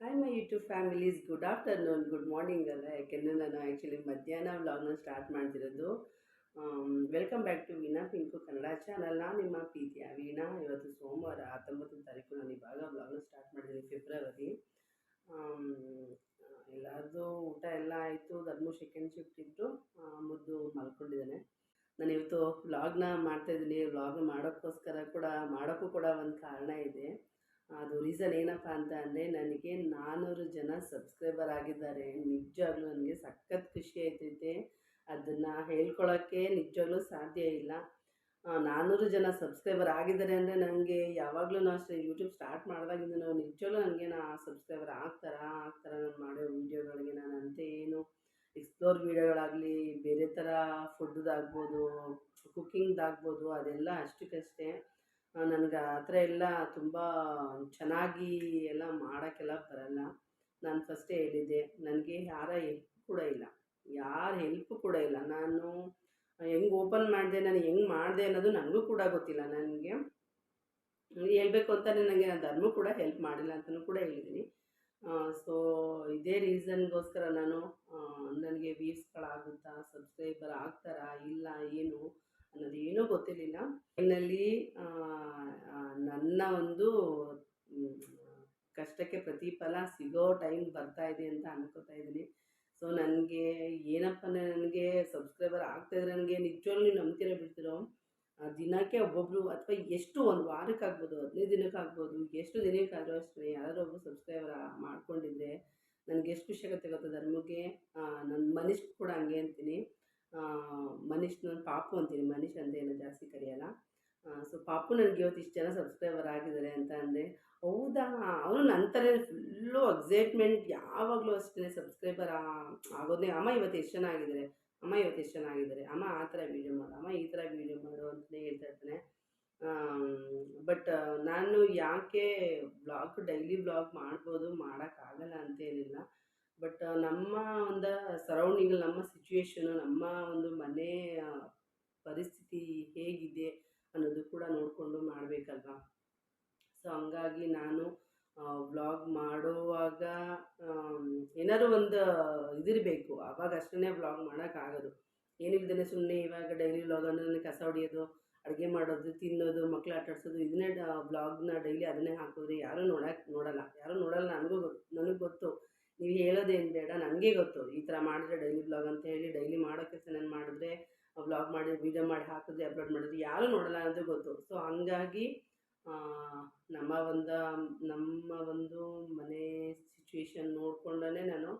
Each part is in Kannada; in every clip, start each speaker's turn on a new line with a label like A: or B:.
A: Hi my YouTube families good afternoon good morning ಅಲ್ಲ? ಯಾಕೆಂದರೆ ನಾನು ಆ್ಯಕ್ಚುಲಿ ಮಧ್ಯಾಹ್ನ ವ್ಲಾಗ್ನ ಸ್ಟಾರ್ಟ್ ಮಾಡ್ತಿರೋದು. Welcome back to Veena Pinku Kannada channel ನಾನು ನಿಮ್ಮ ಪ್ರೀತಿಯ ವೀಣಾ ಇವತ್ತು ಸೋಮವಾರ ಹತ್ತೊಂಬತ್ತನೇ ತಾರೀಕು ನಾನು ಇವಾಗ ವ್ಲಾಗ್ನ ಸ್ಟಾರ್ಟ್ ಮಾಡಿದ್ದೀನಿ ಫೆಬ್ರವರಿ ಎಲ್ಲರದು ಊಟ ಎಲ್ಲ ಆಯಿತು, ಧರ್ಮು ಸೆಕೆಂಡ್ ಶಿಫ್ಟ್ ಇತ್ತು. ಮುದ್ದು ಮಲ್ಕೊಂಡಿದ್ದಾನೆ. ನಾನು ಇವತ್ತು ವ್ಲಾಗ್ನ ಮಾಡ್ತಾಯಿದ್ದೀನಿ ವ್ಲಾಗ್ ಮಾಡೋಕ್ಕೋಸ್ಕರ ಕೂಡ, ಮಾಡೋಕ್ಕೂ ಕೂಡ ಒಂದು ಕಾರಣ ಇದೆ. ಅದು ರೀಸನ್ ಏನಪ್ಪ ಅಂತ ಅಂದರೆ ನನಗೆ ನಾನ್ನೂರು ಜನ ಸಬ್ಸ್ಕ್ರೈಬರ್ ಆಗಿದ್ದಾರೆ. ನಿಜವಾಗ್ಲೂ ನನಗೆ ಸಖತ್ ಖುಷಿ ಆಯ್ತೈತೆ. ಅದನ್ನು ಹೇಳ್ಕೊಳ್ಳೋಕ್ಕೆ ನಿಜವಾಗ್ಲೂ ಸಾಧ್ಯ ಇಲ್ಲ. ನಾನ್ನೂರು ಜನ ಸಬ್ಸ್ಕ್ರೈಬರ್ ಆಗಿದ್ದಾರೆ ಅಂದರೆ ನನಗೆ ಯಾವಾಗಲೂ ಅಷ್ಟೇ ಯೂಟ್ಯೂಬ್ ಸ್ಟಾರ್ಟ್ ಮಾಡಿದಾಗಿಂದ ನಿಜವಾಗ್ಲೂ ನನಗೆ ನಾ ಸಬ್ಸ್ಕ್ರೈಬರ್ ಆಗ್ತಾರ ಆಗ್ತಾರ ನಾನು ಮಾಡೋ ವೀಡಿಯೋಗಳಿಗೆ ನಾನು ಅಂತೆ ಏನು ಎಕ್ಸ್ಪ್ಲೋರ್ ವೀಡಿಯೋಗಳಾಗಲಿ ಬೇರೆ ಥರ ಫುಡ್ದಾಗ್ಬೋದು ಕುಕ್ಕಿಂಗ್ದಾಗ್ಬೋದು ಅದೆಲ್ಲ ಅಷ್ಟಕ್ಕಷ್ಟೇ. ನನಗೆ ಆ ಥರ ಎಲ್ಲ ತುಂಬ ಚೆನ್ನಾಗಿ ಎಲ್ಲ ಮಾಡೋಕ್ಕೆಲ್ಲ ಬರಲ್ಲ. ನಾನು ಫಸ್ಟೇ ಹೇಳಿದ್ದೆ, ನನಗೆ ಯಾರ ಹೆಲ್ಪ್ ಕೂಡ ಇಲ್ಲ. ಯಾರ ಹೆಲ್ಪ್ ಕೂಡ ಇಲ್ಲ. ನಾನು ಹೆಂಗೆ ಓಪನ್ ಮಾಡಿದೆ, ನಾನು ಹೆಂಗೆ ಮಾಡಿದೆ ಅನ್ನೋದು ನನಗೂ ಕೂಡ ಗೊತ್ತಿಲ್ಲ. ನನಗೆ ಹೇಳ್ಬೇಕು ಅಂತಲೇ ನನಗೆ ನನ್ನ ಧರ್ಮ ಕೂಡ ಹೆಲ್ಪ್ ಮಾಡಿಲ್ಲ ಅಂತಲೂ ಕೂಡ ಹೇಳಿದ್ದೀನಿ ಸೊ ಇದೇ ರೀಸನ್ಗೋಸ್ಕರ ನಾನು ನನಗೆ ವ್ಯೂಸ್ಗಳಾಗುತ್ತಾ ಸಬ್ಸ್ಕ್ರೈಬರ್ ಆಗ್ತಾರಾ, ಇಲ್ಲ, ಏನು ಅನ್ನೋದು ಏನೂ ಗೊತ್ತಿರಲಿಲ್ಲ. ಅಲ್ಲಿ ನನ್ನ ಒಂದು ಕಷ್ಟಕ್ಕೆ ಪ್ರತಿಫಲ ಸಿಗೋ ಟೈಮ್ ಬರ್ತಾ ಇದೆ ಅಂತ ಅನ್ಕೋತಾ ಇದ್ದೀನಿ. ಸೊ, ನನಗೆ ಏನಪ್ಪ ನನಗೆ ಸಬ್ಸ್ಕ್ರೈಬರ್ ಆಗ್ತಾಯಿದ್ರೆ ನನಗೆ ನಿಜವಾಗ್ಲೂ ನಂಬ್ತಿರೋ ಬಿಡ್ತಿರೋ? ದಿನಕ್ಕೆ ಒಬ್ಬೊಬ್ಬರು ಅಥವಾ ಎಷ್ಟು ಒಂದು ವಾರಕ್ಕೆ ಆಗ್ಬೋದು ಹದಿನೈದು ದಿನಕ್ಕೆ ಆಗ್ಬೋದು ಎಷ್ಟು ದಿನಕ್ಕಾದರೂ ಅಷ್ಟೇ ಯಾರಾದರೂ ಒಬ್ಬರು ಸಬ್ಸ್ಕ್ರೈಬರ್ ಮಾಡ್ಕೊಂಡಿದ್ರೆ ನನಗೆ ಎಷ್ಟು ಖುಷಿಯಾಗುತ್ತೆ ಗೊತ್ತಾ ಧರ್ಮಕ್ಕೆ ನನ್ನ ಮನಸ್ಸು ಕೂಡ ಹಂಗೆ ಅಂತೀನಿ. ಮನೀಶ್ ನನ್ನ ಪಾಪು ಅಂತೀನಿ. ಮನೀಶ್ ಅಂತ ಏನು ಜಾಸ್ತಿ ಕರೆಯಲ್ಲ. ಸೊ ಪಾಪು ನನಗೆ ಇವತ್ತು ಇಷ್ಟು ಜನ ಸಬ್ಸ್ಕ್ರೈಬರ್ ಆಗಿದ್ದಾರೆ ಅಂತ ಅಂದರೆ ಹೌದಾ? ಅವನು ನಂತರ ಫುಲ್ಲು ಎಕ್ಸೈಟ್ಮೆಂಟ್ ಯಾವಾಗಲೂ ಅಷ್ಟೇ ಸಬ್ಸ್ಕ್ರೈಬರ್ ಆಗೋದೇ ಅಮ್ಮ ಇವತ್ತು ಎಷ್ಟು ಜನ ಆಗಿದ್ದಾರೆ? ಅಮ್ಮ ಇವತ್ತು ಎಷ್ಟು ಜನ ಆಗಿದ್ದಾರೆ? ಅಮ್ಮ ಆ ಥರ ವೀಡಿಯೋ ಮಾಡು, ಅಮ್ಮ ಈ ಥರ ವೀಡಿಯೋ ಮಾಡು ಅಂತಲೇ ಹೇಳ್ತಾ ಇರ್ತಾನೆ. ಬಟ್ ನಾನು ಯಾಕೆ ಬ್ಲಾಗ್ ಡೈಲಿ ಬ್ಲಾಗ್ ಮಾಡ್ಬೋದು ಮಾಡೋಕ್ಕಾಗಲ್ಲ ಅಂತೇನಿಲ್ಲ ಬಟ್ ನಮ್ಮ ಒಂದು ಸರೌಂಡಿಂಗ್ ನಮ್ಮ ಸಿಚುವೇಶನು ನಮ್ಮ ಒಂದು ಮನೆ ಪರಿಸ್ಥಿತಿ ಹೇಗಿದೆ ಅನ್ನೋದು ಕೂಡ ನೋಡಿಕೊಂಡು ಮಾಡಬೇಕಲ್ವಾ? ಸೊ ಹಂಗಾಗಿ ನಾನು ವ್ಲಾಗ್ ಮಾಡುವಾಗ ಏನಾದ್ರು ಒಂದು ಇದಿರಬೇಕು. ಆವಾಗ ಅಷ್ಟೇ ವ್ಲಾಗ್ ಮಾಡೋಕ್ಕಾಗೋದು ಏನಿಲ್ಲದೇ ಸುಮ್ಮನೆ ಇವಾಗ ಡೈಲಿ ವ್ಲಾಗ್ ಅಂದರೆ ನನಗೆ ಕಸ ಹೊಡಿಯೋದು, ಅಡುಗೆ ಮಾಡೋದು, ತಿನ್ನೋದು, ಮಕ್ಳು ಆಟಾಡ್ಸೋದು ಇದನ್ನೇ ವ್ಲಾಗ್ನ ಡೈಲಿ ಅದನ್ನೇ ಹಾಕಿದ್ರೆ ಯಾರೂ ನೋಡೋಕೆ, ನೋಡಲ್ಲ. ಯಾರೂ ನೋಡಲ್ಲ, ನನಗೂ ಗೊತ್ತು ನನಗೆ ಗೊತ್ತು. ನೀವು ಹೇಳೋದೇನು ಬೇಡ ನನಗೆ ಗೊತ್ತು. ಈ ಥರ ಮಾಡಿದ್ರೆ ಡೈಲಿ ಬ್ಲಾಗ್ ಅಂತ ಹೇಳಿ ಡೈಲಿ ಮಾಡೋ ಕೆಲಸ ಮಾಡಿದ್ರೆ ಬ್ಲಾಗ್ ಮಾಡಿ ವೀಡಿಯೋ ಮಾಡಿ ಹಾಕಿದ್ರೆ ಅಪ್ಲೋಡ್ ಮಾಡಿದ್ರೆ ಯಾರು ನೋಡಲ್ಲ ಅನ್ನೋದು ಗೊತ್ತು. ಸೊ ಹಂಗಾಗಿ ನಮ್ಮ ಒಂದು ನಮ್ಮ ಒಂದು ಮನೆ ಸಿಚುವೇಶನ್ ನೋಡ್ಕೊಂಡೇ ನಾನು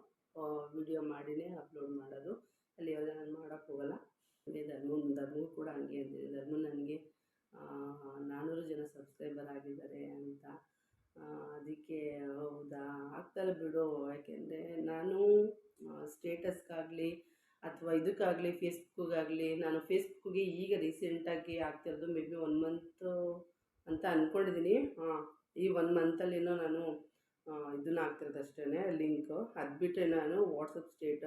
A: ವಿಡಿಯೋ ಮಾಡಿನೇ ಅಪ್ಲೋಡ್ ಮಾಡೋದು ಅಲ್ಲಿ ಯಾವುದೇ ನಾನು ಮಾಡೋಕ್ಕೆ ಹೋಗಲ್ಲ ಅದೇ ಧರ್ಮನ್ ಧರ್ಮವು ಕೂಡ ಹಂಗೆ ಅಂದಿದೆ ಧರ್ಮ ನನಗೆ ನಾನ್ನೂರು ಜನ ಸಬ್ಸ್ಕ್ರೈಬರ್ ಆಗಿದ್ದಾರೆ ಅಂತ ಆ, ಅದಕ್ಕೆ ಹೌದಾ ಆಗ್ತಾರೆ ಬಿಡು ಯಾಕೆಂದರೆ ನಾನು ಸ್ಟೇಟಸ್ಗಾಗಲಿ ಅಥವಾ ಇದಕ್ಕಾಗಲಿ ಫೇಸ್ಬುಕ್ಗಾಗಲಿ ನಾನು ಫೇಸ್ಬುಕ್ಗೆ ಈಗ ರೀಸೆಂಟಾಗಿ ಆಗ್ತಿರೋದು ಮೇ ಬಿ ಒನ್ ಮಂತು ಅಂತ ಅಂದ್ಕೊಂಡಿದ್ದೀನಿ ಹಾಂ, ಈ ಒನ್ ಮಂತಲ್ಲಿನೂ ನಾನು ಇದನ್ನ ಹಾಕ್ತಿರೋದು ಅಷ್ಟೇ ಲಿಂಕು ಅದು ಬಿಟ್ಟರೆ ನಾನು ವಾಟ್ಸಪ್ ಸ್ಟೇಟ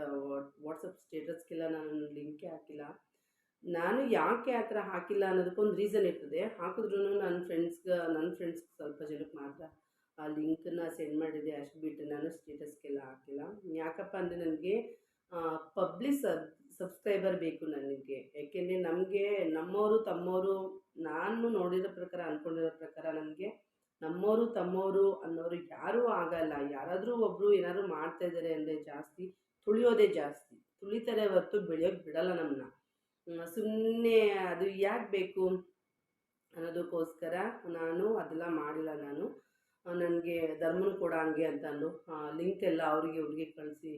A: ವಾಟ್ಸಪ್ ಸ್ಟೇಟಸ್ಗೆಲ್ಲ ನಾನು ಲಿಂಕೇ ಹಾಕಿಲ್ಲ. ನಾನು ಯಾಕೆ ಆ ಥರ ಹಾಕಿಲ್ಲ ಅನ್ನೋದಕ್ಕೊಂದು ರೀಸನ್ ಇರ್ತದೆ. ಹಾಕಿದ್ರೂ ನನ್ನ ಫ್ರೆಂಡ್ಸ್ಗೆ ನನ್ನ ಫ್ರೆಂಡ್ಸ್ಗೆ ಸ್ವಲ್ಪ ಜನಕ್ಕೆ ಮಾತ್ರ ಆ ಲಿಂಕನ್ನ ಸೆಂಡ್ ಮಾಡಿದೆ, ಅಷ್ಟು ಬಿಟ್ಟು ನಾನು ಸ್ಟೇಟಸ್ಗೆಲ್ಲ ಹಾಕಿಲ್ಲ. ಯಾಕಪ್ಪ ಅಂದರೆ ನನಗೆ ಪಬ್ಲಿಕ್ ಸಬ್ ಸಬ್ಸ್ಕ್ರೈಬರ್ ಬೇಕು ನನಗೆ. ಯಾಕೆಂದರೆ ನಮಗೆ ನಮ್ಮವರು ತಮ್ಮವರು ನಾನು ನೋಡಿರೋ ಪ್ರಕಾರ ಅಂದ್ಕೊಂಡಿರೋ ಪ್ರಕಾರ ನನಗೆ ನಮ್ಮವರು ತಮ್ಮವರು ಅನ್ನೋರು ಯಾರೂ ಆಗಲ್ಲ. ಯಾರಾದರೂ ಒಬ್ಬರು ಏನಾದರೂ ಮಾಡ್ತಾ ಇದ್ದಾರೆ ಅಂದರೆ ಜಾಸ್ತಿ ತುಳಿಯೋದೇ ಜಾಸ್ತಿ. ತುಳಿತಾರೆ ಹೊರತು ಬೆಳೆಯೋಕೆ ಬಿಡಲ್ಲ ನಮ್ಮನ್ನ ಸುಮ್ಮನೆ ಅದು ಯಾಕೆ ಬೇಕು ಅನ್ನೋದಕ್ಕೋಸ್ಕರ ನಾನು ಅದೆಲ್ಲ ಮಾಡಿಲ್ಲ ನಾನು. ನನಗೆ ಧರ್ಮನು ಕೂಡ ಹಂಗೆ ಅಂತ ಲಿಂಕ್ ಎಲ್ಲ ಅವರಿಗೆ ಇವ್ರಿಗೆ ಕಳಿಸಿ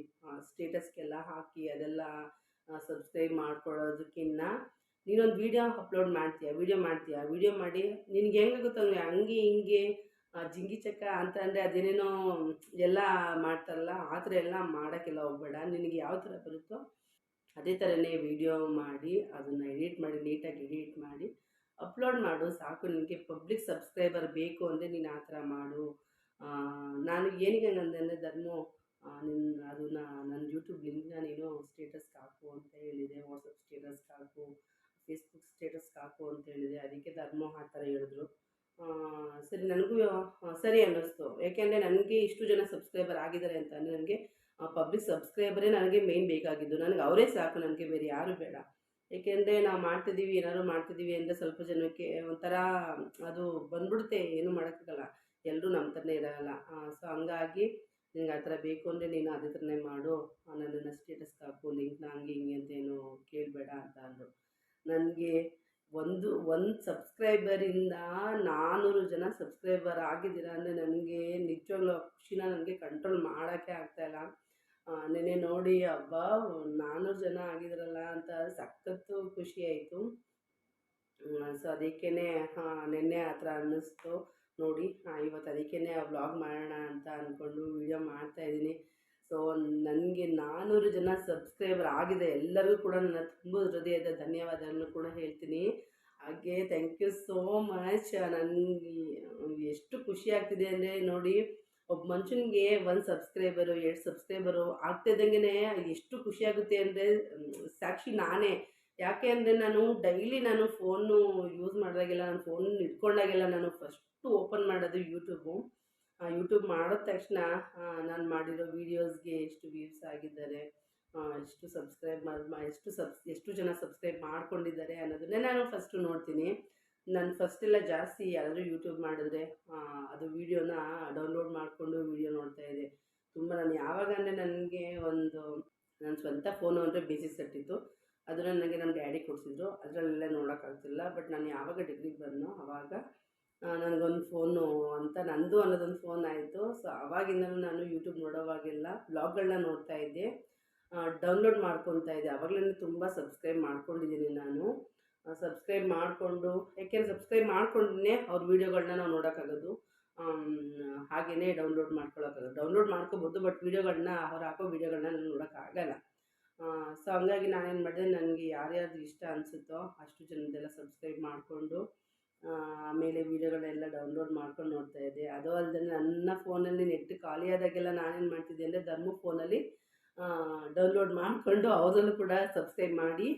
A: ಸ್ಟೇಟಸ್ಗೆಲ್ಲ ಹಾಕಿ ಅದೆಲ್ಲ ಸಬ್ಸ್ಕ್ರೈಬ್ ಮಾಡ್ಕೊಳ್ಳೋದಕ್ಕಿನ್ನ ನೀನೊಂದು ವೀಡಿಯೋ ಅಪ್ಲೋಡ್ ಮಾಡ್ತೀಯ? ವೀಡಿಯೋ ಮಾಡ್ತೀಯ? ವೀಡಿಯೋ ಮಾಡಿ, ನಿನಗೆ ಹೆಂಗೆ ಗೊತ್ತಂಗೆ ಹಂಗೆ, ಹಿಂಗೆ ಜಿಂಗಿ ಚಕ್ಕ ಅಂತ ಅಂದರೆ ಅದೇನೇನೋ ಎಲ್ಲ ಮಾಡ್ತಾರಲ್ಲ, ಆ ಥರ ಎಲ್ಲ ಮಾಡೋಕ್ಕೆಲ್ಲ ಹೋಗ್ಬೇಡ. ನಿನಗೆ ಯಾವ ಥರ ಬರುತ್ತೋ ಅದೇ ಥರನೇ ವೀಡಿಯೋ ಮಾಡಿ, ಅದನ್ನು ಎಡಿಟ್ ಮಾಡಿ ನೀಟಾಗಿ ಎಡಿಟ್ ಮಾಡಿ ಅಪ್ಲೋಡ್ ಮಾಡು, ಸಾಕು. ನಿನಗೆ ಪಬ್ಲಿಕ್ ಸಬ್ಸ್ಕ್ರೈಬರ್ ಬೇಕು ಅಂದರೆ ನೀನು ಆ ಥರ ಮಾಡು. ನಾನು ಏನಿಗೆ ನಂದು ಅಂದರೆ ಧರ್ಮು ನಿನ್ನ ಅದನ್ನ ನನ್ನ ಯೂಟ್ಯೂಬ್ ಲಿಂಕ್ನ ನೀನು ಸ್ಟೇಟಸ್ಗೆ ಹಾಕು ಅಂತ ಹೇಳಿದೆ. ವಾಟ್ಸಪ್ ಸ್ಟೇಟಸ್ಗೆ ಹಾಕು ಫೇಸ್ಬುಕ್ ಸ್ಟೇಟಸ್ಗೆ ಹಾಕು ಅಂತ ಹೇಳಿದೆ. ಅದಕ್ಕೆ ಧರ್ಮ ಆ ಥರ ಹೇಳಿದ್ರು. ಸರಿ, ನನಗೂ ಸರಿ ಅನ್ನಿಸ್ತು. ಯಾಕೆಂದರೆ ನನಗೆ ಇಷ್ಟು ಜನ ಸಬ್ಸ್ಕ್ರೈಬರ್ ಆಗಿದ್ದಾರೆ ಅಂತ ಅಂದರೆ ನನಗೆ ಪಬ್ಲಿಕ್ ಸಬ್ಸ್ಕ್ರೈಬರೇ ನನಗೆ ಮೇಯ್ನ್ ಬೇಕಾಗಿದ್ದು. ನನಗೆ ಅವರೇ ಸಾಕು, ನನಗೆ ಬೇರೆ ಯಾರು ಬೇಡ. ಏಕೆಂದರೆ ನಾವು ಮಾಡ್ತಿದ್ದೀವಿ ಏನಾದ್ರು ಮಾಡ್ತಿದ್ದೀವಿ ಅಂದರೆ ಸ್ವಲ್ಪ ಜನಕ್ಕೆ ಒಂಥರ ಅದು ಬಂದ್ಬಿಡುತ್ತೆ, ಏನು ಮಾಡೋಕ್ಕಾಗಲ್ಲ. ಎಲ್ಲರೂ ನಮ್ಮ ಥರನೇ ಇರೋಲ್ಲ. ಸೊ ಹಂಗಾಗಿ ನಿನಗೆ ಆ ಥರ ಬೇಕು ಅಂದರೆ ನೀನು ಅದೇ ಥರನೇ ಮಾಡು. ನನ್ನನ್ನು ಸ್ಟೇಟಸ್ಗೆ ಹಾಕು ಲಿಂಕ್ನ ಹಂಗೆ ಹಿಂಗೆ ಅಂತ ಏನು ಕೇಳಬೇಡ ಅಂತ ಅಂದರು. ನನಗೆ ಒಂದು ಒಂದು ಸಬ್ಸ್ಕ್ರೈಬರಿಂದ ನಾನ್ನೂರು ಜನ ಸಬ್ಸ್ಕ್ರೈಬರ್ ಆಗಿದ್ದೀರಾ ಅಂದರೆ ನನಗೆ ನಿಜವಾಗ್ಲೂ ಖುಷಿನ ನನಗೆ ಕಂಟ್ರೋಲ್ ಮಾಡೋಕ್ಕೆ ಆಗ್ತಾಯಿಲ್ಲ ನೆನ್ನೆ ನೋಡಿ ಹಬ್ಬ ನಾನ್ನೂರು ಜನ ಆಗಿದ್ರಲ್ಲ ಅಂತ ಸಖತ್ತು ಖುಷಿ ಆಯಿತು. ಸೊ ಅದಕ್ಕೇ ನಿನ್ನೆ ಆ ಥರ ಅನ್ನಿಸ್ತು. ನೋಡಿ ಇವತ್ತು ಅದಕ್ಕೇ ವ್ಲಾಗ್ ಮಾಡೋಣ ಅಂತ ಅಂದ್ಕೊಂಡು ವೀಡಿಯೋ ಮಾಡ್ತಾಯಿದ್ದೀನಿ ಸೊ, ನನಗೆ ನಾನ್ನೂರು ಜನ ಸಬ್ಸ್ಕ್ರೈಬರ್ ಆಗಿದೆ. ಎಲ್ಲರಿಗೂ ಕೂಡ ನನ್ನ ತುಂಬ ಹೃದಯದ ಧನ್ಯವಾದಗಳನ್ನು ಕೂಡ ಹೇಳ್ತೀನಿ. ಹಾಗೆ ಥ್ಯಾಂಕ್ ಯು ಸೋ ಮಚ್ ನನಗೆ ಎಷ್ಟು ಖುಷಿ ಆಗ್ತಿದೆ ಅಂದರೆ ನೋಡಿ ಒಬ್ಬ ಮನುಷ್ಯನಿಗೆ ಒಂದು ಸಬ್ಸ್ಕ್ರೈಬರು ಎರಡು ಸಬ್ಸ್ಕ್ರೈಬರು ಆಗ್ತಿದ್ದಂಗೆ ಎಷ್ಟು ಖುಷಿಯಾಗುತ್ತೆ ಅಂದರೆ ಸಾಕ್ಷಿ ನಾನೇ. ಯಾಕೆ ಅಂದರೆ ನಾನು ಡೈಲಿ ನಾನು ಫೋನು ಯೂಸ್ ಮಾಡಿದಾಗೆಲ್ಲ, ನಾನು ಫೋನ್ ಇಟ್ಕೊಂಡಾಗೆಲ್ಲ ನಾನು ಫಸ್ಟು ಓಪನ್ ಮಾಡೋದು ಯೂಟ್ಯೂಬು ಯೂಟ್ಯೂಬ್ ಮಾಡಿದ ತಕ್ಷಣ ನಾನು ಮಾಡಿರೋ ವೀಡಿಯೋಸ್ಗೆ ಎಷ್ಟು ವ್ಯೂಸ್ ಆಗಿದ್ದಾರೆ ಎಷ್ಟು ಸಬ್ಸ್ಕ್ರೈಬ್ ಮಾಡಿ ಎಷ್ಟು ಸಬ್ಸ್ ಎಷ್ಟು ಜನ ಸಬ್ಸ್ಕ್ರೈಬ್ ಮಾಡ್ಕೊಂಡಿದ್ದಾರೆ ಅನ್ನೋದನ್ನೇ ನಾನು ಫಸ್ಟು ನೋಡ್ತೀನಿ. ನಾನು ಫಸ್ಟೆಲ್ಲ ಜಾಸ್ತಿ ಯಾರಾದರೂ ಯೂಟ್ಯೂಬ್ ಮಾಡಿದ್ರೆ ಅದು ವೀಡಿಯೋನ ಡೌನ್ಲೋಡ್ ಮಾಡಿಕೊಂಡು ವೀಡಿಯೋ ನೋಡ್ತಾ ಇದ್ದೆ. ತುಂಬ ನಾನು ಯಾವಾಗ ಅಂದರೆ ನನಗೆ ಒಂದು ನನ್ನ ಸ್ವಂತ ಫೋನು ಅಂದರೆ ಬೇಸಿಸ್ ಸೆಟ್ ಇತ್ತು. ಅದನ್ನು ನನಗೆ ನಮ್ಮ ಡ್ಯಾಡಿ ಕೊಡಿಸಿದ್ರು. ಅದರಲ್ಲೆಲ್ಲ ನೋಡೋಕ್ಕಾಗ್ತಿಲ್ಲ. ಬಟ್ ನಾನು ಯಾವಾಗ ಡಿಗ್ರಿಗೆ ಬಂದನೋ ಆವಾಗ ನನಗೊಂದು ಫೋನು ಅಂತ, ನಂದು ಅನ್ನೋದೊಂದು ಫೋನ್ ಆಯಿತು. ಸೊ ಆವಾಗಿಂದಲೂ ನಾನು ಯೂಟ್ಯೂಬ್ ನೋಡೋವಾಗೆಲ್ಲ ಬ್ಲಾಗ್ಗಳನ್ನ ನೋಡ್ತಾ ಇದ್ದೆ. ಡೌನ್ಲೋಡ್ ಮಾಡ್ಕೊತಾ ಇದ್ದೆ. ಆವಾಗಲೇ ತುಂಬ ಸಬ್ಸ್ಕ್ರೈಬ್ ಮಾಡ್ಕೊಂಡಿದ್ದೀನಿ ನಾನು. ಸಬ್ಸ್ಕ್ರೈಬ್ ಮಾಡಿಕೊಂಡು, ಯಾಕೆಂದ್ರೆ ಸಬ್ಸ್ಕ್ರೈಬ್ ಮಾಡ್ಕೊಂಡೇ ಅವ್ರ ವೀಡಿಯೋಗಳನ್ನ ನಾವು ನೋಡೋಕ್ಕಾಗೋದು. ಹಾಗೆಯೇ ಡೌನ್ಲೋಡ್ ಮಾಡ್ಕೊಳ್ಳೋಕ್ಕಾಗೋದು ಡೌನ್ಲೋಡ್ ಮಾಡ್ಕೋಬೋದು ಬಟ್ ವೀಡಿಯೋಗಳನ್ನ ಅವ್ರು ಹಾಕೋ ವೀಡಿಯೋಗಳನ್ನ ನಾನು ನೋಡೋಕ್ಕಾಗಲ್ಲ. ಸೊ ಹಂಗಾಗಿ ನಾನೇನು ಮಾಡಿದೆ ನನಗೆ ಯಾರ್ಯಾರ್ದು ಇಷ್ಟ ಅನಿಸುತ್ತೋ ಅಷ್ಟು ಜನದೆಲ್ಲ ಸಬ್ಸ್ಕ್ರೈಬ್ ಮಾಡಿಕೊಂಡು ಆಮೇಲೆ ವೀಡಿಯೋಗಳೆಲ್ಲ ಡೌನ್ಲೋಡ್ ಮಾಡ್ಕೊಂಡು ನೋಡ್ತಾ ಇದ್ದೆ. ಅದು ಅಲ್ಲದೆ ನನ್ನ ಫೋನಲ್ಲಿ ನೆಟ್ ಖಾಲಿ ಆದಾಗೆಲ್ಲ ನಾನೇನು ಮಾಡ್ತಿದ್ದೆ ಅಂದರೆ, ಧರ್ಮ ಫೋನಲ್ಲಿ ಡೌನ್ಲೋಡ್ ಮಾಡಿಕೊಂಡು ಅವ್ರಲ್ಲೂ ಕೂಡ ಸಬ್ಸ್ಕ್ರೈಬ್ ಮಾಡಿ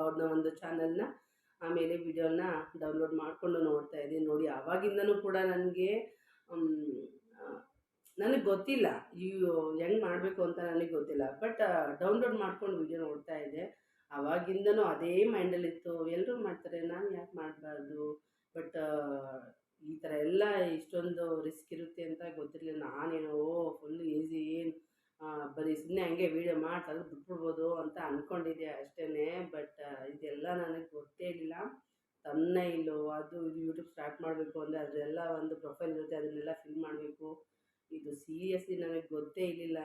A: ಅವ್ರನ್ನ ಒಂದು ಚಾನಲ್ನ ಆಮೇಲೆ ವಿಡಿಯೋನ ಡೌನ್ಲೋಡ್ ಮಾಡಿಕೊಂಡು ನೋಡ್ತಾ ಇದ್ದೀನಿ. ನೋಡಿ, ಆವಾಗಿಂದನೂ ಕೂಡ ನನಗೆ ನನಗೆ ಗೊತ್ತಿಲ್ಲ ಇವು ಹೆಂಗೆ ಮಾಡಬೇಕು ಅಂತ ನನಗೆ ಗೊತ್ತಿಲ್ಲ. ಬಟ್ ಡೌನ್ಲೋಡ್ ಮಾಡ್ಕೊಂಡು ವಿಡಿಯೋ ನೋಡ್ತಾ ಇದ್ದೆ. ಆವಾಗಿಂದನೂ ಅದೇ ಮೈಂಡಲ್ಲಿತ್ತು ಎಲ್ಲರೂ ಮಾಡ್ತಾರೆ ನಾನು ಯಾಕೆ ಮಾಡಬಾರ್ದು ಬಟ್ ಈ ಥರ ಎಲ್ಲ ಇಷ್ಟೊಂದು ರಿಸ್ಕ್ ಇರುತ್ತೆ ಅಂತ ಗೊತ್ತಿರಲಿಲ್ಲ ನಾನೇನೋ ಫುಲ್ ಈಸಿ ಏನು ಬರೀ ಸುಮ್ಮನೆ ಹಂಗೆ ವೀಡಿಯೋ ಮಾಡಿ ಬಿಟ್ಬಿಡ್ಬೋದು ಅಂತ ಅಂದ್ಕೊಂಡಿದ್ದೆ ಅಷ್ಟೇ ಬಟ್ ಇದೆಲ್ಲ ನನಗೆ ಗೊತ್ತೇ ಇರಲಿಲ್ಲ. ಇಲ್ಲೋ, ಅದು ಇದು ಯೂಟ್ಯೂಬ್ ಸ್ಟಾರ್ಟ್ ಮಾಡಬೇಕು ಅಂದರೆ ಅದೆಲ್ಲ ಒಂದು ಪ್ರೊಫೈಲ್ ಇರುತ್ತೆ, ಅದನ್ನೆಲ್ಲ ಫಿಲ್ ಮಾಡಬೇಕು. ಇದು ಸೀರಿಯಸ್ಲಿ ನನಗೆ ಗೊತ್ತೇ ಇರಲಿಲ್ಲ.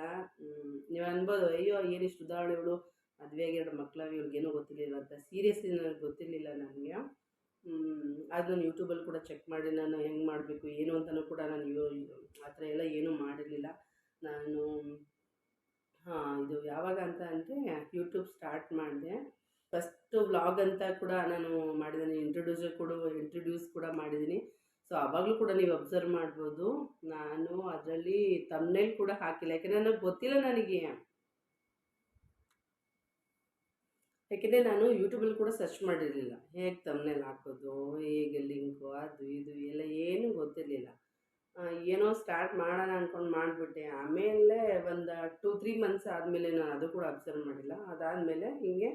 A: ನೀವು ಅನ್ಬೋದು, ಅಯ್ಯೋ ಏನಿಷ್ಟು ಉದಾಹರಣೆಗಳು ಮದುವೆಗೆ ಎರಡು ಮಕ್ಕಳಾಗಿ ಇವ್ರಿಗೇನೂ ಗೊತ್ತಿರಲಿಲ್ಲ ಅಂತ. ಸೀರಿಯಸ್ಲಿ ನನಗೆ ಗೊತ್ತಿರಲಿಲ್ಲ ನನಗೆ. ಅದು ನಾನು ಯೂಟ್ಯೂಬಲ್ಲಿ ಕೂಡ ಚೆಕ್ ಮಾಡಿ ನಾನು ಹೆಂಗೆ ಮಾಡಬೇಕು, ಏನು ಅಂತಲೂ ಕೂಡ ನಾನು ಯೋ ಆ ಥರ ಎಲ್ಲ ಏನೂ ಮಾಡಿರಲಿಲ್ಲ. ನಾನು ಇದು ಯಾವಾಗ ಅಂತ ಅಂದರೆ ಯೂಟ್ಯೂಬ್ ಸ್ಟಾರ್ಟ್ ಮಾಡಿದೆ. ಫಸ್ಟು ವ್ಲಾಗ್ ಅಂತ ಕೂಡ ನಾನು ಮಾಡಿದ್ದೀನಿ ಇಂಟ್ರೊಡ್ಯೂಸ್ ಕೂಡ ಇಂಟ್ರೊಡ್ಯೂಸ್ ಕೂಡ ಮಾಡಿದ್ದೀನಿ ಸೊ ಆವಾಗಲೂ ಕೂಡ ನೀವು ಅಬ್ಸರ್ವ್ ಮಾಡ್ಬೋದು. ನಾನು ಅದರಲ್ಲಿ ತಮ್ಮನೇಲಿ ಕೂಡ ಹಾಕಿಲ್ಲ. ಯಾಕೆಂದರೆ ನನಗೆ ಗೊತ್ತಿಲ್ಲ ನನಗೆ. ಯಾಕೆಂದರೆ ನಾನು ಯೂಟ್ಯೂಬಲ್ಲಿ ಕೂಡ ಸರ್ಚ್ ಮಾಡಿರಲಿಲ್ಲ. ಹೇಗೆ ತಮ್ಮನೇಲಿ ಹಾಕೋದು ಹೇಗೆ ಲಿಂಕು ಅದು ಇದು ಎಲ್ಲ ಏನೂ ಗೊತ್ತಿರಲಿಲ್ಲ ಏನೋ ಸ್ಟಾರ್ಟ್ ಮಾಡೋಣ ಅಂದ್ಕೊಂಡು ಮಾಡಿಬಿಟ್ಟೆ. ಆಮೇಲೆ ಒಂದು ಟೂ ತ್ರೀ ಮಂತ್ಸ್ ಆದಮೇಲೆ ನಾನು ಅದು ಕೂಡ ಅಬ್ಸರ್ವ್ ಮಾಡಿಲ್ಲ. ಅದಾದಮೇಲೆ ಹೀಗೆ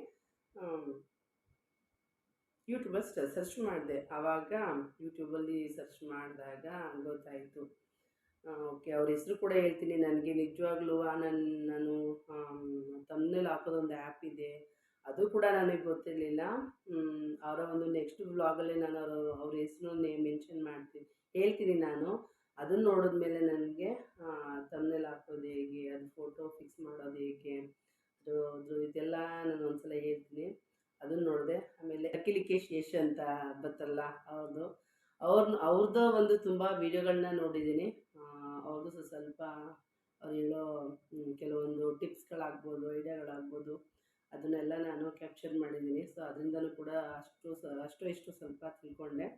A: ಯೂಟ್ಯೂಬಲ್ಲಿ ಸರ್ಚ್ ಮಾಡಿದೆ. ಆವಾಗ ಯೂಟ್ಯೂಬಲ್ಲಿ ಸರ್ಚ್ ಮಾಡಿದಾಗ ಗೊತ್ತಾಯಿತು. ಓಕೆ ಅವ್ರ ಹೆಸರು ಕೂಡ ಹೇಳ್ತೀನಿ. ನನಗೆ ನಿಜವಾಗ್ಲೂ ನನ್ನ ನಾನು ತಮ್ಮನೇಲಿ ಹಾಕೋದೊಂದು ಆ್ಯಪ್ ಇದೆ. ಅದು ಕೂಡ ನನಗೆ ಗೊತ್ತಿರಲಿಲ್ಲ. ಅವರ ಒಂದು ನೆಕ್ಸ್ಟ್ ವ್ಲಾಗಲ್ಲೇ ನಾನು ಅವರು, ಅವ್ರ ಹೆಸರು ಮೆನ್ಷನ್ ಮಾಡ್ತೀನಿ. ಹೇಳ್ತೀನಿ ನಾನು. ಅದನ್ನು ನೋಡಿದ್ಮೇಲೆ ನನಗೆ ತಮ್ಮನೇಲಿ ಹಾಕೋದು ಹೇಗೆ, ಅದು ಫೋಟೋ ಫಿಕ್ಸ್ ಮಾಡೋದು ಹೇಗೆ ಅದು ಅದು ಇದೆಲ್ಲ ನಾನು ಒಂದ್ಸಲ ಹೇಳ್ತೀನಿ. ಅದನ್ನು ನೋಡಿದೆ. ಆಮೇಲೆ ಅಖಿಲಿಕೇಶ್ ಯಶ್ ಅಂತ ಬತ್ತಲ್ಲ ಅವ್ರದ್ದು ಅವ್ರನ್ನ ಅವ್ರದ್ದು ಒಂದು ತುಂಬ ವೀಡಿಯೋಗಳನ್ನ ನೋಡಿದ್ದೀನಿ ಅವ್ರದ್ದು ಸ್ವಲ್ಪ ಅವ್ರು ಹೇಳೋ ಕೆಲವೊಂದು ಟಿಪ್ಸ್ಗಳಾಗ್ಬೋದು, ಐಡಿಯಾಗಳಾಗ್ಬೋದು, ಅದನ್ನೆಲ್ಲ ನಾನು ಕ್ಯಾಪ್ಚರ್ ಮಾಡಿದ್ದೀನಿ ಸೊ ಅದರಿಂದಲೂ ಕೂಡ ಅಷ್ಟು ಅಷ್ಟು ಇಷ್ಟು ಸ್ವಲ್ಪ ತಿಳ್ಕೊಂಡೆ.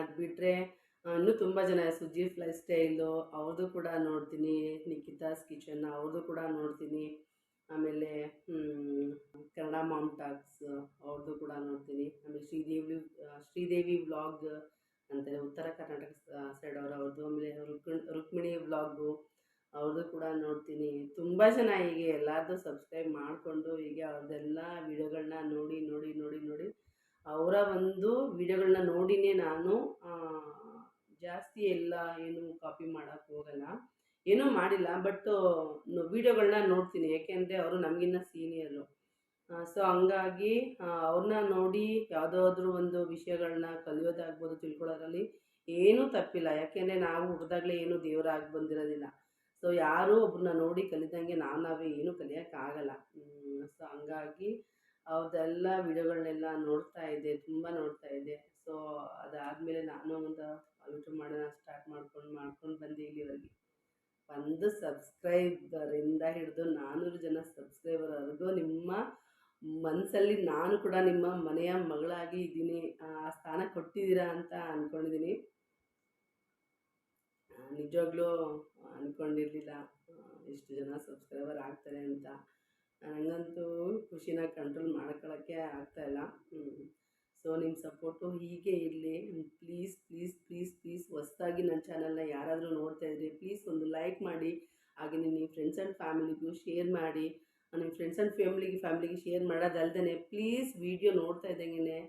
A: ಅದು ಬಿಟ್ಟರೆ ಇನ್ನೂ ತುಂಬ ಜನ ಸುಜಿ ಲೈಫ್ ಸ್ಟೈಲು ಅವ್ರದ್ದು ಕೂಡ ನೋಡ್ತೀನಿ ನಿಖಿತಾಸ್ ಕಿಚನ್ ಅವ್ರದ್ದು ಕೂಡ ನೋಡ್ತೀನಿ. ಆಮೇಲೆ ಕನ್ನಡ ಮಾಮ್ ಟಾಕ್ಸ್ ಅವ್ರದ್ದು ಕೂಡ ನೋಡ್ತೀನಿ. ಆಮೇಲೆ ಶ್ರೀದೇವಿ ಶ್ರೀದೇವಿ ವ್ಲಾಗ್ ಅಂತಾರೆ, ಉತ್ತರ ಕರ್ನಾಟಕ ಸೈಡ್ ಅವರು ಅವ್ರದ್ದು ಆಮೇಲೆ ರುಕ್ ರುಕ್ಮಿಣಿ ವ್ಲಾಗು ಅವ್ರದ್ದು ಕೂಡ ನೋಡ್ತೀನಿ. ತುಂಬ ಜನ ಹೀಗೆ ಎಲ್ಲರದ್ದು ಸಬ್ಸ್ಕ್ರೈಬ್ ಮಾಡಿಕೊಂಡು ಹೀಗೆ ಅವ್ರದ್ದೆಲ್ಲ ವಿಡಿಯೋಗಳನ್ನ ನೋಡಿ ನೋಡಿ ನೋಡಿ ನೋಡಿ, ಅವರ ಒಂದು ವಿಡಿಯೋಗಳನ್ನ ನೋಡಿನೇ ನಾನು ಜಾಸ್ತಿ ಎಲ್ಲ ಏನು ಕಾಪಿ ಮಾಡೋಕ್ಕೆ ಹೋಗಲ್ಲ. ಏನೂ ಮಾಡಿಲ್ಲ ಬಟ್ ವೀಡಿಯೋಗಳನ್ನ ನೋಡ್ತೀನಿ. ಯಾಕೆಂದರೆ ಅವರು ನಮಗಿನ್ನ ಸೀನಿಯರು ಸೊ ಹಂಗಾಗಿ ಅವ್ರನ್ನ ನೋಡಿ ಯಾವುದಾದ್ರೂ ಒಂದು ವಿಷಯಗಳನ್ನ ಕಲಿಯೋದಾಗ್ಬೋದು ತಿಳ್ಕೊಳ್ಳೋದ್ರಲ್ಲಿ ಏನೂ ತಪ್ಪಿಲ್ಲ. ಯಾಕೆಂದರೆ ನಾವು ಹುಟ್ಟಿದಾಗಲೇ ಏನೂ ದೇವರಾಗಿ ಬಂದಿರೋದಿಲ್ಲ. ಸೊ ಯಾರೂ ಒಬ್ಬರನ್ನ ನೋಡಿ ಕಲಿದಂಗೆ ನಾವು ನಾವೇ ಏನೂ ಕಲಿಯೋಕ್ಕಾಗಲ್ಲ ಸೊ ಹಂಗಾಗಿ ಅವ್ರದ್ದೆಲ್ಲ ವಿಡಿಯೋಗಳನ್ನೆಲ್ಲ ನೋಡ್ತಾ ಇದ್ದೆ, ತುಂಬ ನೋಡ್ತಾ ಇದ್ದೆ. ಸೊ ಅದಾದಮೇಲೆ ನಾನು ಒಂದು ಯೂಟ್ಯೂಬ್ ಮಾಡೋಣ ಸ್ಟಾರ್ಟ್ ಮಾಡ್ಕೊಂಡು ಮಾಡ್ಕೊಂಡು ಬಂದೆ ಇಲ್ಲಿವರೆಗೆ. ಒಂದು ಸಬ್ಸ್ಕ್ರೈಬರಿಂದ ಹಿಡಿದು ನಾನ್ನೂರು ಜನ ಸಬ್ಸ್ಕ್ರೈಬರ್ ಸಬ್ಸ್ಕ್ರೈಬರ್ವರೆಗೂ ನಿಮ್ಮ ಮನಸ್ಸಲ್ಲಿ ನಾನು ಕೂಡ ನಿಮ್ಮ ಮನೆಯ ಮಗಳಾಗಿ ಇದ್ದೀನಿ. ಆ ಸ್ಥಾನ ಕೊಟ್ಟಿದ್ದೀರಾ ಅಂತ ಅಂದ್ಕೊಂಡಿದ್ದೀನಿ ನಿಜವಾಗ್ಲೂ ಅಂದ್ಕೊಂಡಿರಲಿಲ್ಲ ಇಷ್ಟು ಜನ ಸಬ್ಸ್ಕ್ರೈಬರ್ ಆಗ್ತಾರೆ ಅಂತ. ನನಗಂತೂ ಖುಷಿನ ಕಂಟ್ರೋಲ್ ಮಾಡ್ಕೊಳ್ಳೋಕ್ಕೆ ಆಗ್ತಾಯಿಲ್ಲ ಸೊ ನಿಮ್ಮ ಸಪೋರ್ಟು ಹೀಗೆ ಇರಲಿ. ಪ್ಲೀಸ್ ಪ್ಲೀಸ್ ಪ್ಲೀಸ್ ಪ್ಲೀಸ್ ಹೊಸ್ದಾಗಿ ನನ್ನ ಚಾನಲ್ನ ಯಾರಾದರೂ ನೋಡ್ತಾ ಇದ್ದರೆ ಪ್ಲೀಸ್ ಒಂದು ಲೈಕ್ ಮಾಡಿ. ಹಾಗೆ ನಿಮ್ಮ ಫ್ರೆಂಡ್ಸ್ ಆ್ಯಂಡ್ ಫ್ಯಾಮಿಲಿಗೂ ಶೇರ್ ಮಾಡಿ. ನಿಮ್ಮ ಫ್ರೆಂಡ್ಸ್ ಆ್ಯಂಡ್ ಫ್ಯಾಮಿಲಿಗೆ ಫ್ಯಾಮಿಲಿಗೆ ಶೇರ್ ಮಾಡೋದಲ್ದೇ ಪ್ಲೀಸ್ ವಿಡಿಯೋ ನೋಡ್ತಾ ಇದ್ದಂಗೆ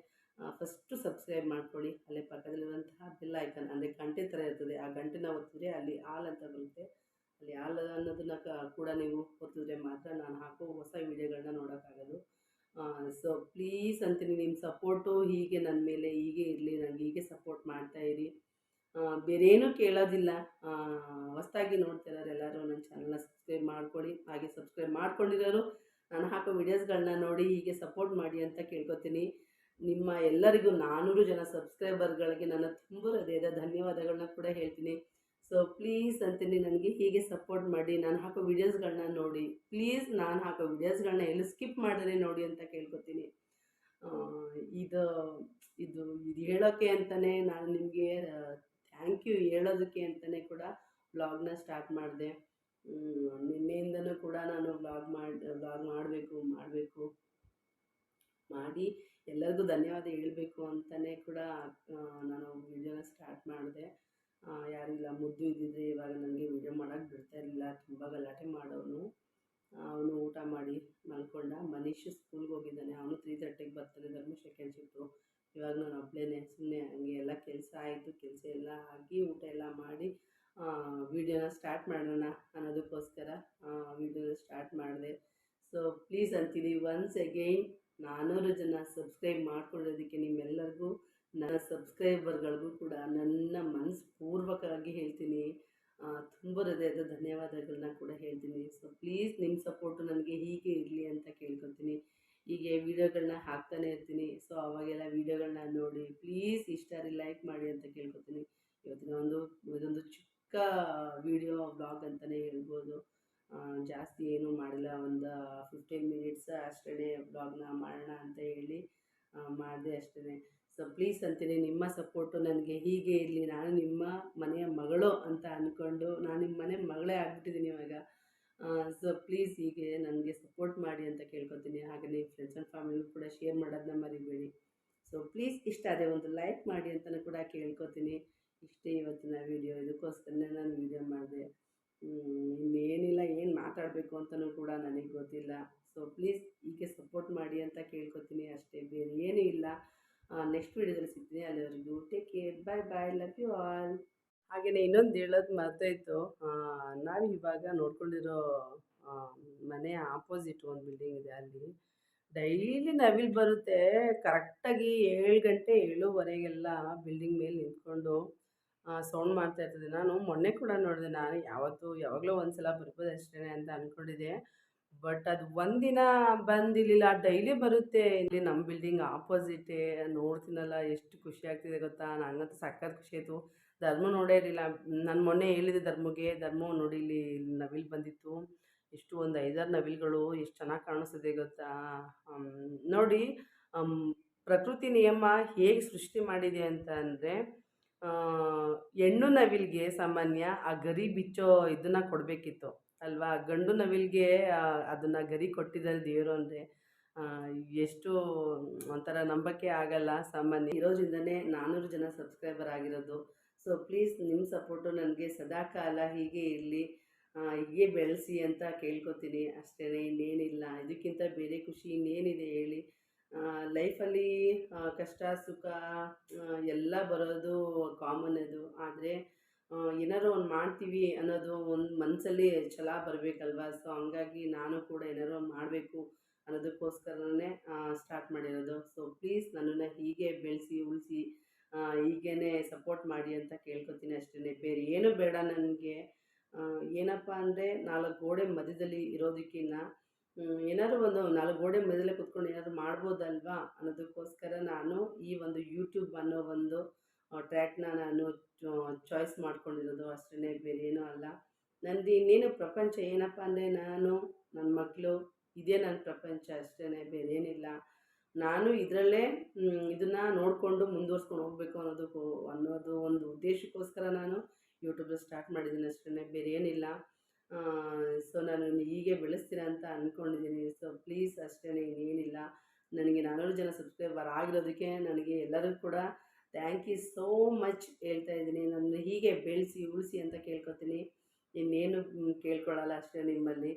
A: ಫಸ್ಟು ಸಬ್ಸ್ಕ್ರೈಬ್ ಮಾಡ್ಕೊಳ್ಳಿ. ಅಲ್ಲೇ ಪಕ್ಕದಲ್ಲಿರುವಂತಹ ಬೆಲ್ ಐಕನ್ ಅಂದರೆ ಗಂಟೆ ಥರ ಇರ್ತದೆ. ಆ ಗಂಟೆನ ಒತ್ತಿದ್ರೆ ಅಲ್ಲಿ ಹಾಲ್ ಅಂತ ಬರುತ್ತೆ. ಅಲ್ಲಿ ಹಾಲ್ ಅನ್ನೋದನ್ನ ಕೂಡ ನೀವು ಒತ್ತಿದ್ರೆ ಮಾತ್ರ ನಾನು ಹಾಕೋ ಹೊಸ ವಿಡಿಯೋಗಳನ್ನ ನೋಡೋಕ್ಕಾಗೋದು. ಸೊ ಪ್ಲೀಸ್ ಅಂತೀನಿ ನಿಮ್ಮ ಸಪೋರ್ಟು ಹೀಗೆ ನನ್ನ ಮೇಲೆ ಹೀಗೆ ಇರಲಿ ನನಗೆ ಹೀಗೆ ಸಪೋರ್ಟ್ ಮಾಡ್ತಾ ಆ, ಬೇರೇನೂ ಕೇಳೋದಿಲ್ಲ. ಹೊಸ್ದಾಗಿ ನೋಡ್ತಿರೋರು ಎಲ್ಲರೂ ನನ್ನ ಚಾನಲ್ನ ಸಬ್ಸ್ಕ್ರೈಬ್ ಮಾಡ್ಕೊಳ್ಳಿ ಹಾಗೆ ಸಬ್ಸ್ಕ್ರೈಬ್ ಮಾಡ್ಕೊಂಡಿರೋರು ನಾನು ಹಾಕೋ ವಿಡಿಯೋಸ್ಗಳನ್ನ ನೋಡಿ ಹೀಗೆ ಸಪೋರ್ಟ್ ಮಾಡಿ ಅಂತ ಕೇಳ್ಕೊತೀನಿ. ನಿಮ್ಮ ಎಲ್ಲರಿಗೂ ನಾನ್ನೂರು ಜನ ಸಬ್ಸ್ಕ್ರೈಬರ್ಗಳಿಗೆ ನನ್ನ ತುಂಬ ಹೃದಯದ ಧನ್ಯವಾದಗಳನ್ನ ಕೂಡ ಹೇಳ್ತೀನಿ. ಸೊ ಪ್ಲೀಸ್ ಅಂತೀನಿ ನನಗೆ ಹೀಗೆ ಸಪೋರ್ಟ್ ಮಾಡಿ. ನಾನು ಹಾಕೋ ವಿಡಿಯೋಸ್ಗಳನ್ನ ನೋಡಿ. ಪ್ಲೀಸ್ ನಾನು ಹಾಕೋ ವಿಡಿಯೋಸ್ಗಳನ್ನ ಎಲ್ಲೂ ಸ್ಕಿಪ್ ಮಾಡಿದ್ರೆ ನೋಡಿ ಅಂತ ಕೇಳ್ಕೊತೀನಿ. ಇದು ಇದು ಇದು ಹೇಳೋಕ್ಕೆ ಅಂತಲೇ ನಾನು ನಿಮಗೆ ಥ್ಯಾಂಕ್ ಯು ಹೇಳೋದಕ್ಕೆ ಅಂತಲೇ ಕೂಡ ವ್ಲಾಗ್ನ ಸ್ಟಾರ್ಟ್ ಮಾಡಿದೆ. ನಿನ್ನೆಯಿಂದನೂ ಕೂಡ ನಾನು ವ್ಲಾಗ್ ಮಾಡಿ ವ್ಲಾಗ್ ಮಾಡಬೇಕು ಮಾಡಬೇಕು. ಮಾಡಿ ಎಲ್ಲರಿಗೂ ಧನ್ಯವಾದ ಹೇಳಬೇಕು ಅಂತಲೇ ಕೂಡ ನಾನು ವಿಡಿಯೋನ ಸ್ಟಾರ್ಟ್ ಮಾಡಿದೆ. ಯಾರಿಲ್ಲ ಮುದ್ದು ಇದ್ದಿದ್ರೆ ಇವಾಗ ನನಗೆ ವಿಡಿಯೋ ಮಾಡೋಕ್ಕೆ ಬಿಡ್ತಾ ಇರಲಿಲ್ಲ. ತುಂಬ ಗಲಾಟೆ ಮಾಡೋನು. ಅವನು ಊಟ ಮಾಡಿ ಮಲ್ಕೊಂಡ. ಮನೀಶ್ ಸ್ಕೂಲ್ಗೆ ಹೋಗಿದ್ದಾನೆ. ಅವನು ತ್ರೀ ತರ್ಟಿಗೆ ಬರ್ತಾನೆ. ಧರ್ಮ ಸೆಕೆಂಡ್ ಶಿಫ್ಟು ಇವಾಗ ನಾನು ಒಬ್ಬಳೇನೆ ಸುಮ್ಮನೆ ಹಂಗೆ ಎಲ್ಲ ಕೆಲಸ ಆಯಿತು. ಕೆಲಸ ಎಲ್ಲ ಆಗಿ ಊಟ ಎಲ್ಲ ಮಾಡಿ ವೀಡಿಯೋನ ಸ್ಟಾರ್ಟ್ ಮಾಡೋಣ ಅನ್ನೋದಕ್ಕೋಸ್ಕರ ವೀಡಿಯೋನ ಸ್ಟಾರ್ಟ್ ಮಾಡಿದೆ. ಸೊ ಪ್ಲೀಸ್ ಅಂತೀನಿ ಒನ್ಸ್ ಅಗೈನ್ ನಾನ್ನೂರು ಜನ ಸಬ್ಸ್ಕ್ರೈಬ್ ಮಾಡ್ಕೊಳ್ಳೋದಕ್ಕೆ ನಿಮ್ಮೆಲ್ಲರಿಗೂ ನನ್ನ ಸಬ್ಸ್ಕ್ರೈಬರ್ಗಳಿಗೂ ಕೂಡ ನನ್ನ ಮನಸ್ಪೂರ್ವಕವಾಗಿ ಹೇಳ್ತೀನಿ. ತುಂಬ ಹೃದಯದ ಧನ್ಯವಾದಗಳನ್ನ ಕೂಡ ಹೇಳ್ತೀನಿ. ಸೊ ಪ್ಲೀಸ್ ನಿಮ್ಮ ಸಪೋರ್ಟು ನನಗೆ ಹೀಗೆ ಇರಲಿ ಅಂತ ಕೇಳ್ಕೊತೀನಿ ಹೀಗೆ ವೀಡಿಯೋಗಳನ್ನ ಹಾಕ್ತಾನೆ ಇರ್ತೀನಿ. ಸೊ ಅವಾಗೆಲ್ಲ ವೀಡಿಯೋಗಳನ್ನ ನೋಡಿ ಪ್ಲೀಸ್ ಇಷ್ಟಾರಿ ಲೈಕ್ ಮಾಡಿ ಅಂತ ಕೇಳ್ಕೊತೀನಿ ಇವತ್ತಿನ ಒಂದು, ಇದೊಂದು ಚಿಕ್ಕ ವಿಡಿಯೋ ಬ್ಲಾಗ್ ಅಂತಲೇ ಹೇಳ್ಬೋದು. ಜಾಸ್ತಿ ಏನೂ ಮಾಡಿಲ್ಲ. ಒಂದು ಫಿಫ್ಟೀನ್ ಮಿನಿಟ್ಸ್ ಅಷ್ಟೇ ಬ್ಲಾಗ್ನ ಮಾಡೋಣ ಅಂತ ಹೇಳಿ ಮಾಡಿದೆ ಅಷ್ಟೇ ಸೊ ಪ್ಲೀಸ್ ಅಂತೀನಿ ನಿಮ್ಮ ಸಪೋರ್ಟು ನನಗೆ ಹೀಗೆ ಇರಲಿ. ನಾನು ನಿಮ್ಮ ಮನೆಯ ಮಗಳು ಅಂತ ಅಂದ್ಕೊಂಡು ನಾನು ನಿಮ್ಮ ಮನೆ ಮಗಳೇ ಆಗಿಬಿಟ್ಟಿದ್ದೀನಿ ಇವಾಗ. ಸೊ ಪ್ಲೀಸ್ ಹೀಗೆ ನನಗೆ ಸಪೋರ್ಟ್ ಮಾಡಿ ಅಂತ ಕೇಳ್ಕೊತೀನಿ. ಹಾಗೆ ನೀವು ಫ್ರೆಂಡ್ಸ್ ಆ್ಯಂಡ್ ಫ್ಯಾಮಿಲಿ ಕೂಡ ಶೇರ್ ಮಾಡೋದನ್ನ ಮರಿಬೇಡಿ. ಸೊ ಪ್ಲೀಸ್ ಇಷ್ಟ ಅದೇ ಒಂದು ಲೈಕ್ ಮಾಡಿ ಅಂತಲೂ ಕೂಡ ಕೇಳ್ಕೊತೀನಿ. ಇಷ್ಟೇ ಇವತ್ತಿನ ವೀಡಿಯೋ ಇದಕ್ಕೋಸ್ಕರನೇ ನಾನು ವೀಡಿಯೋ ಮಾಡಿದೆ. ಇನ್ನೇನಿಲ್ಲ, ಏನು ಮಾತಾಡಬೇಕು ಅಂತಲೂ ಕೂಡ ನನಗೆ ಗೊತ್ತಿಲ್ಲ. ಸೊ ಪ್ಲೀಸ್ ಹೀಗೆ ಸಪೋರ್ಟ್ ಮಾಡಿ ಅಂತ ಕೇಳ್ಕೊತೀನಿ. ಅಷ್ಟೇ, ಬೇರೆ ಏನೂ ಇಲ್ಲ. ನೆಕ್ಸ್ಟ್ ವೀಡಿಯೋದಲ್ಲಿ ಸಿಗ್ತೀನಿ ಅಲ್ಲಿವರೆಗೂ. Take care bye bye love you all ಹಾಗೆಯೇ ಇನ್ನೊಂದು ಹೇಳೋದು ಮರ್ತಾಯಿತ್ತು ನಾವು ಇವಾಗ ನೋಡ್ಕೊಂಡಿರೋ ಮನೆ ಆಪೋಸಿಟ್ ಒಂದು ಬಿಲ್ಡಿಂಗ್ ಇದೆ ಅಲ್ಲಿ. ಡೈಲಿ ನವಿಲು ಬರುತ್ತೆ. ಕರೆಕ್ಟಾಗಿ ಏಳು ಗಂಟೆ, ಏಳುವರೆಗೆಲ್ಲ ಬಿಲ್ಡಿಂಗ್ ಮೇಲೆ ನಿಂತ್ಕೊಂಡು ಸೌಂಡ್ ಮಾಡ್ತಾ ಇರ್ತದೆ. ನಾನು ಮೊನ್ನೆ ಕೂಡ ನೋಡಿದೆ. ನಾನು ಯಾವತ್ತೂ ಯಾವಾಗಲೂ ಒಂದು ಸಲ ಬರ್ಬೋದು ಅಷ್ಟೇ ಅಂತ ಅಂದ್ಕೊಂಡಿದ್ದೆ ಬಟ್ ಅದು ಒಂದಿನ ಬಂದಿರಲಿಲ್ಲ. ಡೈಲಿ ಬರುತ್ತೆ. ಇಲ್ಲಿ ನಮ್ಮ ಬಿಲ್ಡಿಂಗ್ ಆಪೋಸಿಟೇ ನೋಡ್ತೀನಲ್ಲ, ಎಷ್ಟು ಖುಷಿ ಆಗ್ತಿದೆ ಗೊತ್ತಾ? ನನಗಂತೂ ಸಖತ್ ಖುಷಿ ಆಯಿತು. ಧರ್ಮ ನೋಡೇ ಇರಲಿಲ್ಲ. ನಾನು ಮೊನ್ನೆ ಹೇಳಿದೆ ಧರ್ಮಗೆ, ಧರ್ಮ ನೋಡಿ ಇಲ್ಲಿ ನವಿಲು ಬಂದಿತ್ತು. ಎಷ್ಟು ಒಂದು ಐದಾರು ನವಿಲುಗಳು, ಎಷ್ಟು ಚೆನ್ನಾಗಿ ಕಾಣಿಸ್ತಿದೆ ಗೊತ್ತಾ? ನೋಡಿ ಪ್ರಕೃತಿ ನಿಯಮ ಹೇಗೆ ಸೃಷ್ಟಿ ಮಾಡಿದೆ ಅಂತ ಅಂದರೆ ಹೆಣ್ಣು ನವಿಲಿಗೆ ಸಾಮಾನ್ಯ ಆ ಗರಿ ಬಿಚ್ಚೋ ಇದನ್ನು ಕೊಡಬೇಕಿತ್ತು. ಅಲ್ವಾ? ಗಂಡು ನವಿಲ್ಗೆ ಅದನ್ನು ಗರಿ ಕೊಟ್ಟಿದ್ದಾರೆ ದೇವರು ಅಂದರೆ ಎಷ್ಟು ಒಂಥರ ನಂಬಕ್ಕೆ ಆಗಲ್ಲ ಸಾಮಾನ್ಯ. ಇರೋದ್ರಿಂದನೇ ನಾನ್ನೂರು ಜನ ಸಬ್ಸ್ಕ್ರೈಬರ್ ಆಗಿರೋದು. ಸೊ, ಪ್ಲೀಸ್ ನಿಮ್ಮ ಸಪೋರ್ಟು ನನಗೆ ಸದಾಕಾಲ ಹೀಗೆ ಇರಲಿ. ಹೀಗೆ ಬೆಳೆಸಿ ಅಂತ ಕೇಳ್ಕೊತೀನಿ. ಅಷ್ಟೇ ಇನ್ನೇನಿಲ್ಲ. ಇದಕ್ಕಿಂತ ಬೇರೆ ಖುಷಿ ಇನ್ನೇನಿದೆ ಹೇಳಿ. ಲೈಫಲ್ಲಿ ಕಷ್ಟ, ಸುಖ ಎಲ್ಲ ಬರೋದು ಕಾಮನ್ ಅದು. ಆದರೆ ಏನಾದ್ರು ಒಂದು ಮಾಡ್ತೀವಿ ಅನ್ನೋದು ಒಂದು ಮನಸ್ಸಲ್ಲಿ ಛಲ ಬರಬೇಕಲ್ವಾ? ಸೊ ಹಂಗಾಗಿ ನಾನು ಕೂಡ ಏನಾದ್ರು ಒಂದು ಮಾಡಬೇಕು ಅನ್ನೋದಕ್ಕೋಸ್ಕರನೇ ಸ್ಟಾರ್ಟ್ ಮಾಡಿರೋದು. ಸೊ ಪ್ಲೀಸ್ ನನ್ನನ್ನು ಹೀಗೆ ಬೆಳೆಸಿ, ಉಳಿಸಿ ಹೀಗೇ ಸಪೋರ್ಟ್ ಮಾಡಿ ಅಂತ ಕೇಳ್ಕೊತೀನಿ ಅಷ್ಟೇ ಬೇರೆ ಏನು ಬೇಡ ನನಗೆ. ಏನಪ್ಪ ಅಂದರೆ ನಾಲ್ಕು ಗೋಡೆ ಮಧ್ಯದಲ್ಲಿ ಇರೋದಕ್ಕಿಂತ ಏನಾದ್ರು ಒಂದು ನಾಲ್ಕು ಗೋಡೆ ಮಧ್ಯದಲ್ಲೇ ಕುತ್ಕೊಂಡು ಏನಾದ್ರು ಮಾಡ್ಬೋದಲ್ವಾ ಅನ್ನೋದಕ್ಕೋಸ್ಕರ ನಾನು ಈ ಒಂದು ಯೂಟ್ಯೂಬ್ ಅನ್ನೋ ಒಂದು ಟ್ರ್ಯಾಕ್ನ ನಾನು ಚಾಯ್ಸ್ ಮಾಡ್ಕೊಂಡಿರೋದು ಅಷ್ಟೇ ಬೇರೆ ಏನೂ ಅಲ್ಲ. ನಂದು ಇನ್ನೇನು ಪ್ರಪಂಚ ಏನಪ್ಪ ಅಂದರೆ ನಾನು ನನ್ನ ಮಕ್ಕಳು ಇದೇ ನನ್ನ ಪ್ರಪಂಚ ಅಷ್ಟೇ ಬೇರೇನಿಲ್ಲ. ನಾನು ಇದರಲ್ಲೇ ಇದನ್ನು ನೋಡಿಕೊಂಡು ಮುಂದುವರ್ಸ್ಕೊಂಡು ಹೋಗಬೇಕು ಅನ್ನೋದಕ್ಕೂ ಅನ್ನೋದು ಒಂದು ಉದ್ದೇಶಕ್ಕೋಸ್ಕರ ನಾನು ಯೂಟ್ಯೂಬ್ ಸ್ಟಾರ್ಟ್ ಮಾಡಿದ್ದೀನಿ ಅಷ್ಟೇ ಬೇರೆ ಏನಿಲ್ಲ ಸೊ ನಾನು ಹೀಗೆ ಬೆಳೆಸ್ತೀರಾ ಅಂತ ಅಂದ್ಕೊಂಡಿದ್ದೀನಿ ಸೊ ಪ್ಲೀಸ್ ಅಷ್ಟೇ ಇನ್ನೇನಿಲ್ಲ. ನನಗೆ ನಾನ್ನೂರು ಜನ ಸಬ್ಸ್ಕ್ರೈಬರ್ ಆಗಿರೋದಕ್ಕೆ ನನಗೆ ಎಲ್ಲರೂ ಕೂಡ ಥ್ಯಾಂಕ್ ಯು ಸೋ ಮಚ್ ಹೇಳ್ತಾ ಇದ್ದೀನಿ. ನನ್ನ ಹೀಗೆ ಬೆಳೆಸಿ, ಉಳಿಸಿ ಅಂತ ಕೇಳ್ಕೊತೀನಿ. ಇನ್ನೇನು ಕೇಳ್ಕೊಳ್ಳಲ್ಲ ಅಷ್ಟೇ ನಿಮ್ಮಲ್ಲಿ.